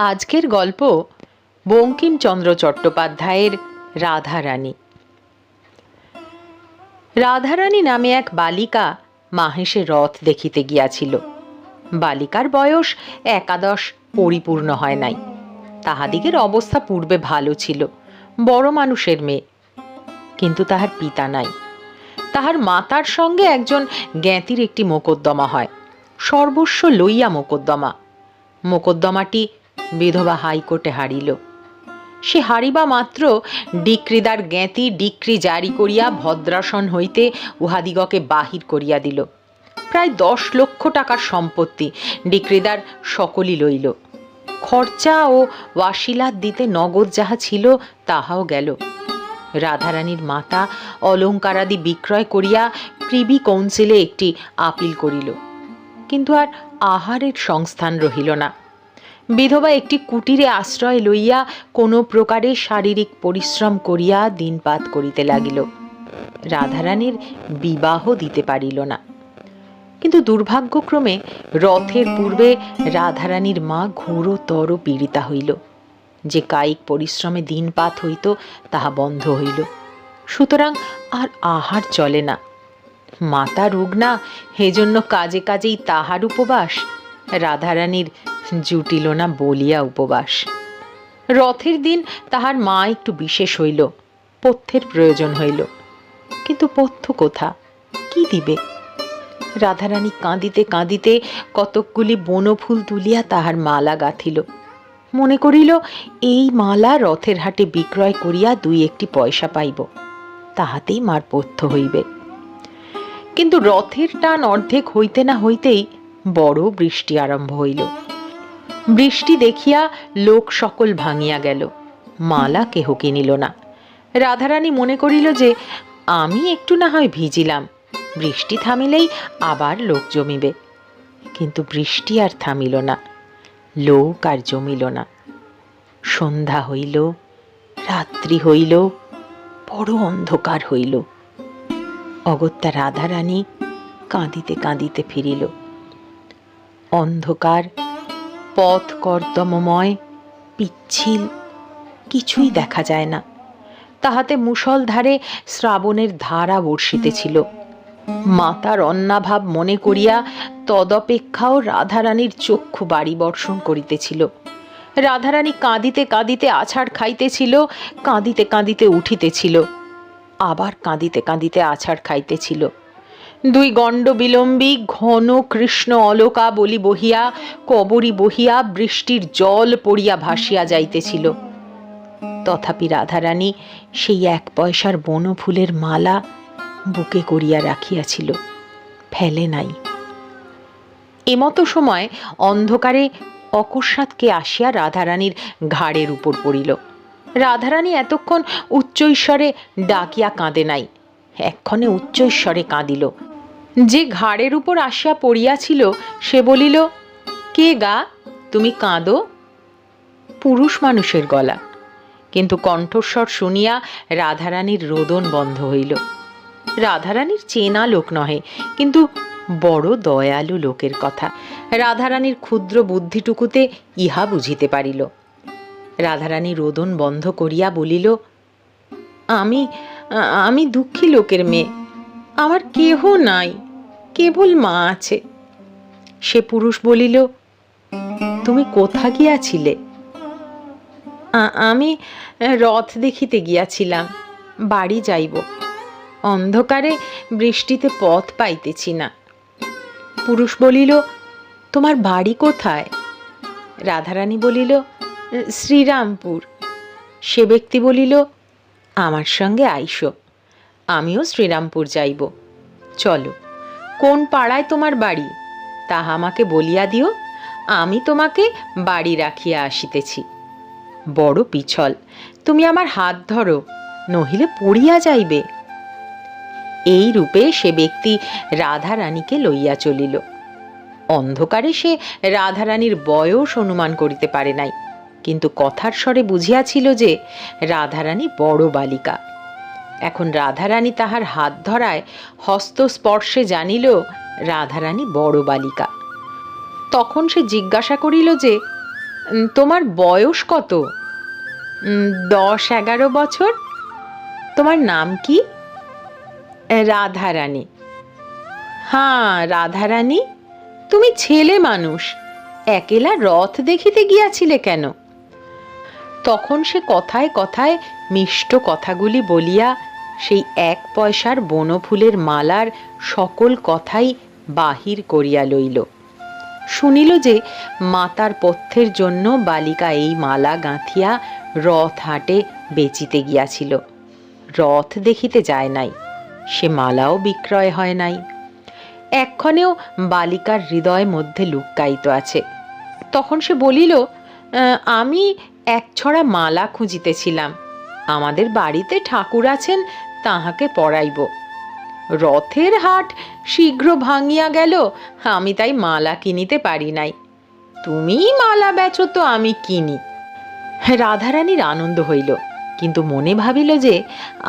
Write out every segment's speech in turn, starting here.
আজকের গল্প বঙ্কিমচন্দ্র চট্টোপাধ্যায়ের রাধারানী। রাধারানী নামে এক বালিকা মাহেশে রথ দেখিতে গিয়াছিল। বালিকার বয়স একাদশ, পরিপূর্ণ হয় নাই। তাহাদিগের অবস্থা পূর্বে ভালো ছিল, বড় মানুষের মেয়ে। কিন্তু তাহার পিতা নাই। তাহার মাতার সঙ্গে একজন জ্ঞাতির একটি মোকদ্দমা হয়। সর্বস্ব লইয়া মোকদ্দমা। মোকদ্দমাটি বিধবা হাইকোর্টে হারিল। সে হারিবা মাত্র ডিক্রিদার জ্ঞাতি ডিক্রি জারি করিয়া ভদ্রাসন হইতে উহাদিগকে বাহির করিয়া দিল। প্রায় দশ লক্ষ টাকার সম্পত্তি ডিক্রিদার সকলই লইল। খরচা ও ওয়াসিলাত দিতে নগদ যাহা ছিল তাহাও গেল। রাধারানীর মাতা অলঙ্কারাদি বিক্রয় করিয়া প্রিবি কাউন্সিলে একটি আপিল করিল। কিন্তু আর আহারের সংস্থান রহিল না। বিধবা একটি কুটিরে আশ্রয় লইয়া কোনো প্রকারে শারীরিক পরিশ্রম করিয়া দিনপাত করিতে লাগিল। রাধারানীর বিবাহ দিতে পারিল না। কিন্তু দুর্ভাগ্যক্রমে রথের পূর্বে রাধারানীর মা ঘোরতর পীড়িতা হইল। যে কায়িক পরিশ্রমে দিনপাত হইত, তাহা বন্ধ হইল। সুতরাং আর আহার চলে না। মাতা রুগ্না, হেজন্য কাজে কাজেই তাহার উপবাস। রাধারানীর জুটিল না বলিয়া উপবাস। রথের দিন তাহার মা একটু বিশেষ হইল, পথ্যের প্রয়োজন হইল। কিন্তু পথ্য কোথা? কি দিবে? রাধারানী কাঁদিতে কাঁদিতে কতকগুলি বনফুল তুলিয়া তাহার মালা গাঁথিল। মনে করিল, এই মালা রথের হাটে বিক্রয় করিয়া দুই একটি পয়সা পাইব, তাহাতেই মার পথ্য হইবে। কিন্তু রথের টান অর্ধেক হইতে না হইতেই বড় বৃষ্টি আরম্ভ হইল। বৃষ্টি দেখিয়া লোক সকল ভাঙিয়া গেল। মালা কেহ কিনিল না। রাধারানী মনে করিল যে, আমি একটু না হয় ভিজিলাম। বৃষ্টি থামিলেই আবার লোক জমিবে। কিন্তু বৃষ্টি আর থামিল না। লোক আর জমিল না। সন্ধ্যা হইল, রাত্রি হইল, বড় অন্ধকার হইল। অগত্যা রাধারানী কাঁদিতে কাঁদিতে ফিরিল। অন্ধকার পথ কর্দমময়, পিচ্ছিল, কিছুই দেখা যায় না। তাহাতে মুষলধারে শ্রাবণের ধারা বর্ষিতেছিল। মাতার অন্নাভাব মনে করিয়া তদপেক্ষাও রাধারানীর চক্ষু বাড়ি বর্ষণ করিতেছিল। রাধারানী কাঁদিতে কাঁদিতে আছাড় খাইতেছিল, কাঁদিতে কাঁদিতে উঠিতেছিল, আবার কাঁদিতে কাঁদিতে আছাড় খাইতেছিল। দুই গণ্ড বিলম্বী ঘন কৃষ্ণ অলকা বলি বহিয়া, কবরী বহিয়া, বৃষ্টির জল পড়িয়া ভাসিয়া যাইতেছিল। তথাপি রাধারানী সেই এক পয়সার বনফুলের মালা বুকে করিয়া রাখিয়াছিল, ফেলে নাই। এমতো সময় অন্ধকারে অকস্মাৎ কে আসিয়া রাধারানীর ঘাড়ের উপর পড়িল। রাধারানী এতক্ষণ উচ্চৈস্বরে ডাকিয়া কাঁদে নাই, এক্ষণে উচ্চৈস্বরে কাঁদিল। যে ঘাড়ের উপর আসিয়া পড়িয়াছিল, সে বলিল, কে গা? তুমি কাঁদো? পুরুষ মানুষের গলা। কিন্তু কণ্ঠস্বর শুনিয়া রাধারানীর রোদন বন্ধ হইল। রাধারানীর চেনা লোক নহে, কিন্তু বড় দয়ালু লোকের কথা। রাধারানীর ক্ষুদ্র বুদ্ধিটুকুতে ইহা বুঝিতে পারিল। রাধারানী রোদন বন্ধ করিয়া বলিল, আমি আমি দুঃখী লোকের মেয়ে। আমার কেহ নাই, কেবল মা আছে। সে পুরুষ বলিল, তুমি কোথা গিয়াছিলে? আমি রথ দেখিতে গিয়াছিলাম, বাড়ি যাইব। অন্ধকারে বৃষ্টিতে পথ পাইতেছি না। পুরুষ বলিল, তোমার বাড়ি কোথায়? রাধারানী বলিল, শ্রীরামপুর। সে ব্যক্তি বলিল, আমার সঙ্গে আইসো। আমিও শ্রীরামপুর যাইব। চলো, কোন পাড়ায় তোমার বাড়ি? তাহা আমাকে বলিয়া দিও, আমি তোমাকে বাড়ি রাখিয়া আসিতেছি। বড় পিছল, তুমি আমার হাত ধরো, নহিলে পড়িয়া যাইবে। এই রূপে সে ব্যক্তি রাধারানীকে লইয়া চলিল। অন্ধকারে সে রাধারানীর বয়স অনুমান করিতে পারে নাই, কিন্তু কথার স্বরে বুঝিয়াছিল যে রাধারানী বড় বালিকা। এখন রাধারানী তাহার হাত ধরায় হস্তস্পর্শে জানিল, রাধারানী বড় বালিকা। তখন সে জিজ্ঞাসা করিল যে তোমার বয়স কত? দশ এগারো বছর। তোমার নাম কি? রাধারানী। হ্যাঁ রাধারানী, তুমি ছেলে মানুষ। একেলা রথ দেখিতে গিয়াছিলে কেন? তখন সে কথায় কথায় মিষ্ট কথাগুলি বলিয়া সেই এক পয়সার বনফুলের মালার সকল কথাই বাহির করিয়া লইল। শুনিল যে মাতার পথ্যের জন্য বালিকা এই মালা গাঁথিয়া রথ হাটে বেচিতে গিয়াছিল। রথ দেখিতে যায় নাই, সে মালাও বিক্রয় হয় নাই। এক্ষণেও বালিকার হৃদয় মধ্যে লুক্কায়িত আছে। তখন সে বলিল আমি এক ছড়া মালা খুঁজিতেছিলাম। আমাদের বাড়িতে ঠাকুর আছেন তাহাকে পড়াইব। রথের হাট শীঘ্র ভাঙিয়া গেল, আমি তাই মালা কিনিতে পারি নাই। তুমি মালা বেচো তো আমি কিনি। রাধারানীর আনন্দ হইল, কিন্তু মনে ভাবিল যে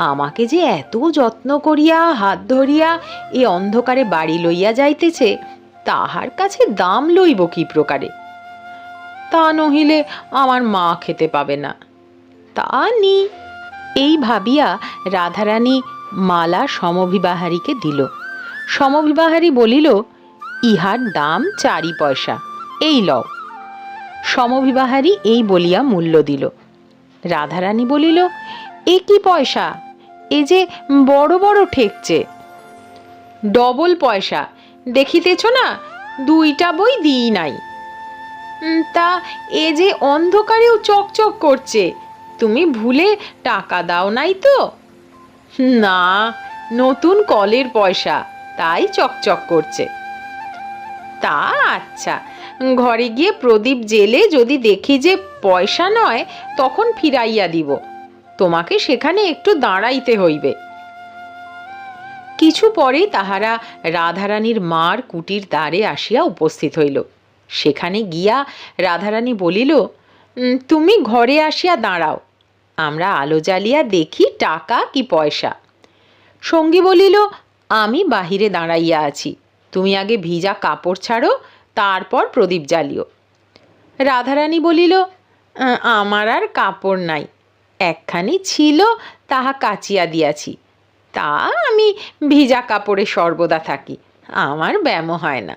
আমাকে যে এত যত্ন করিয়া, হাত ধরিয়া এ অন্ধকারে বাড়ি লইয়া যাইতেছে, তাহার কাছে দাম লইব কি প্রকারে? তা নহিলে আমার মা খেতে পাবে না। তা নি। এই ভাবিয়া রাধারানী মালা সমবিবাহারীকে দিল। সমবিবাহারী বলিল, ইহার দাম চারি পয়সা, এই লও। সমভিবাহারী এই বলিয়া মূল্য দিল। রাধারানী বলিল, এ কি পয়সা? এ যে বড় বড় ঠেকছে। ডবল পয়সা, দেখিতেছ না, দুইটা বই দিই নাই। তা এ যে অন্ধকারেও চকচক করছে তুমি ভুলে টাকা দাও নাই তো? না, নতুন কলের পয়সা, তাই চকচক করছে। তা আচ্ছা ঘরে গিয়ে প্রদীপ জেলে যদি দেখি যে পয়সা নয়, তখন ফিরাইয়া দিব। তোমাকে সেখানে একটু দাঁড়াইতে হইবে। কিছু পরেই তাহারা রাধারানীর মার কুটির দ্বারে আসিয়া উপস্থিত হইল। সেখানে গিয়া রাধারানী বলিল তুমি ঘরে আসিয়া দাঁড়াও। আমরা আলো জ্বালিয়া দেখি টাকা কি পয়সা। সঙ্গী বলিল, আমি বাহিরে দাঁড়াইয়া আছি। তুমি আগে ভিজা কাপড় ছাড়ো, তারপর প্রদীপ জ্বালিও। রাধারানী বলিল আমার আর কাপড় নাই। একখানি ছিল, তাহা কাচিয়া দিয়াছি। তা আমি ভিজা কাপড়ে সর্বদা থাকি, আমার ব্যামো হয় না।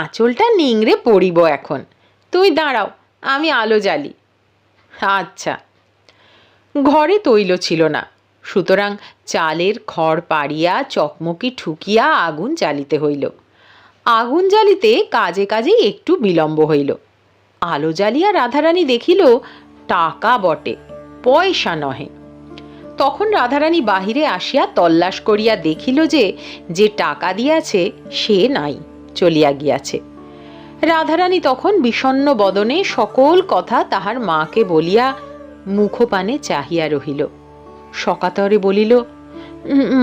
আঁচলটা নিংড়ে পড়িব এখন। তুই দাঁড়াও, আমি আলো জ্বালি। আচ্ছা ঘরে তৈল ছিল না। সুতরাং চালের খড় পাড়িয়া, চকমকি ঠুকিয়া আগুন জ্বালিতে হইল। আগুন জ্বালিতে কাজে কাজেই একটু বিলম্ব হইল। আলো জ্বালিয়া রাধারানী দেখিল, টাকা বটে, পয়সা নহে। তখন রাধারানী বাহিরে আসিয়া তল্লাশ করিয়া দেখিল যে যে টাকা দিয়াছে, সে নাই, চলিয়া গিয়াছে। রাধারানী তখন বিষণ্ণ বদনে সকল কথা তাহার মাকে বলিয়া মুখপানে চাহিয়া রহিল। সকাতরে বলিল,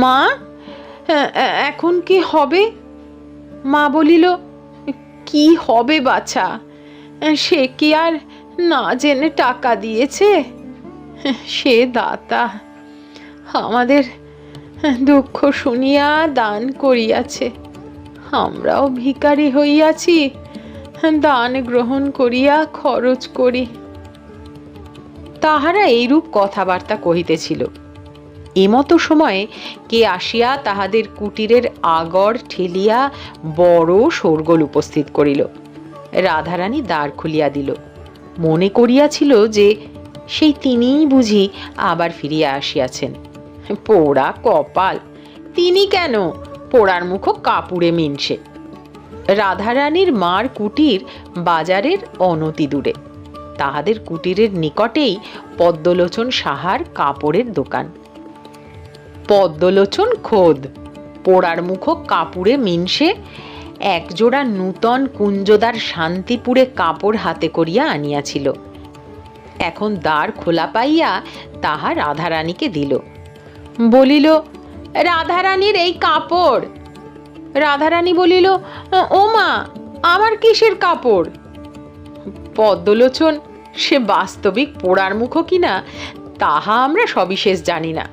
মা এখন কি হবে? মা বলিল, কি হবে বাছা? সে কি আর না জেনে টাকা দিয়েছে? সে দাতা। আমাদের দুঃখ শুনিয়া দান করিয়াছে। আমরাও ভিখারি হইয়াছি। দান গ্রহণ করিয়া খরচ করি। তাহারা এইরূপ কথাবার্তা কহিতেছিল। এমতো সময়ে কে আসিয়া তাহাদের কুটিরের আগড় ঠেলিয়া বড় শোরগোল উপস্থিত করিল। রাধারানী দ্বার খুলিয়া দিল। মনে করিয়াছিল যে সেই তিনিই বুঝি আবার ফিরিয়া আসিয়াছেন। পোড়া কপাল! তিনি কেন? পোড়ার মুখো কাপুরে মিনসে রাধারানীর মার কুটির বাজারের অনতি দূরে। তাহাদের কুটিরের নিকটেই পদ্মলোচন সাহার কাপড়ের দোকান। পদ্মলোচন খোদ, পোড়ার মুখো কাপুরে মিনসে, একজোড়া নূতন কুঞ্জদার শান্তিপুরে কাপড় হাতে করিয়া আনিয়াছিল। এখন দ্বার খোলা পাইয়া তাহা রাধারানীকে দিল। বলিল, রাধারানীর এই কাপড়। রাধারানী বলিল ও মা আমার কিসের কাপড়? পদ্মলোচন, সে বাস্তবিক পোড়ার মুখো কিনা, তাহা আমরা সবিশেষ জানি না।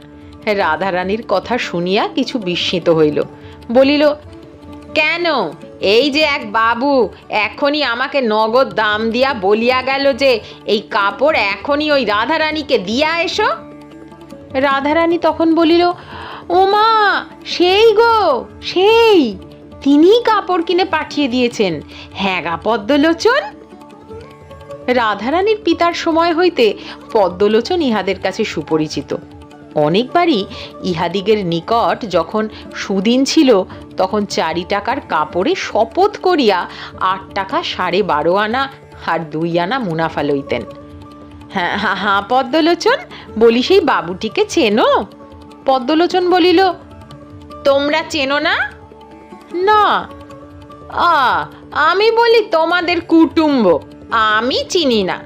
রাধারানীর কথা শুনিয়া কিছু বিস্মিত হইল। বলিল, কেন? এই যে এক বাবু, এখনই আমাকে নগদ দাম দিয়া বলিয়া গেল যে, এই কাপড় এখনই ওই রাধারানীকে দিয়া এসো? রাধারানী তখন বলিল, ওমা, সেই গো, সেই। তিনিই কাপড় কিনে পাঠিয়ে দিয়েছেন। হ্যাঁ গা পদ্মলোচন রাধারানীর পিতার সময় হইতে পদ্মলোচন ইহাদের কাছে সুপরিচিত। অনেকবারই ইহাদিগের নিকট যখন সুদিন ছিল, তখন চারি টাকার কাপড়ে শপথ করিয়া আট টাকা সাড়ে বারো আনা আর দুই আনা মুনাফা লইতেন। হ্যাঁ হ্যাঁ হ্যাঁ পদ্মলোচন, বলি সেই বাবুটিকে চেনো? পদ্মলোচন বলিল, তোমরা চেনো না? না। আ, আমি বলি তোমাদের কুটুম্ব। আমি চিনি না।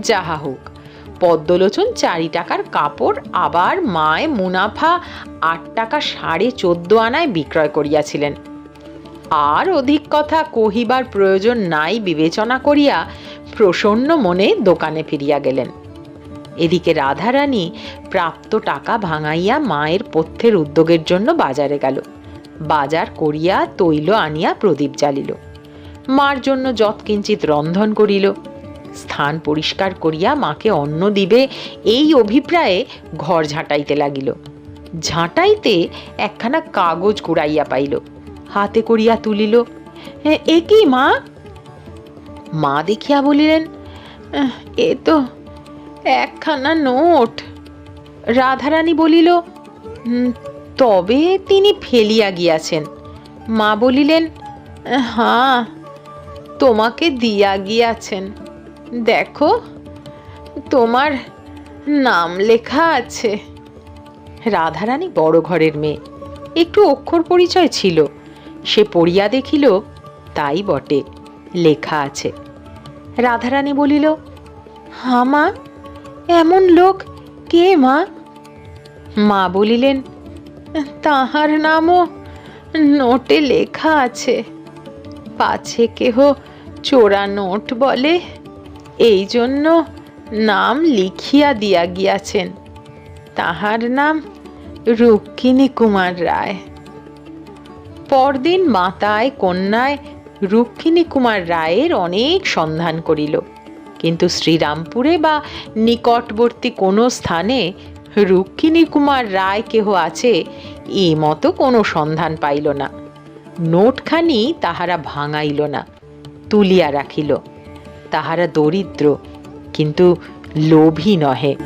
যাহা হোক, পদ্মলোচন চারি টাকার কাপড় আবার মায় মুনাফা আট টাকা সাড়ে চোদ্দ আনায় বিক্রয় করিয়াছিলেন। আর অধিক কথা কহিবার প্রয়োজন নাই বিবেচনা করিয়া প্রসন্ন মনে দোকানে ফিরিয়া গেলেন। এদিকে রাধারানী প্রাপ্ত টাকা ভাঙাইয়া মায়ের পথ্যের উদ্যোগের জন্য বাজারে গেল। বাজার করিয়া তৈল আনিয়া প্রদীপ জ্বালিল। মার জন্য যৎকিঞ্চিত রন্ধন করিল স্থান পরিষ্কার করিয়া মাকে অন্ন দিবে এই অভিপ্রায়ে ঘর ঝাঁটাইতে লাগিল। ঝাঁটাইতে একখানা কাগজ কুড়াইয়া পাইল হাতে করিয়া তুলিল। "এ, কি মা? মা দেখিয়া বলিলেন এ তো একখানা নোট। রাধারানী বলিল তবে তিনি ফেলিয়া গিয়াছেন। মা বলিলেন হ্যাঁ তোমাকে দিয়া গিয়াছেন। দেখো, তোমার নাম লেখা আছে। রাধারানী বড় ঘরের মেয়ে। একটু অক্ষর পরিচয় ছিল। সে পড়িয়া দেখিল, তাই বটে, লেখা আছে। রাধারানী বলিল হা মা এমন লোক কে মা? মা বলিলেন, তাহার নামও নোটে লেখা আছে। পাছে কেহ চোরা নোট বলে? এই জন্য নাম লিখিয়া দিয়া গিয়াছেন। তাহার নাম রুক্মিণী কুমার রায়। পরদিন মাতায় কন্যায় রুক্মিণী কুমার রায়ের অনেক সন্ধান করিল। কিন্তু শ্রীরামপুরে বা নিকটবর্তী কোনো স্থানে রুক্মিণী কুমার রায় কেহ আছে এ মতো কোনো সন্ধান পাইল না। নোটখানি তাহারা ভাঙাইল না তুলিয়া রাখিল। তাহারা দরিদ্র কিন্তু লোভী নহে।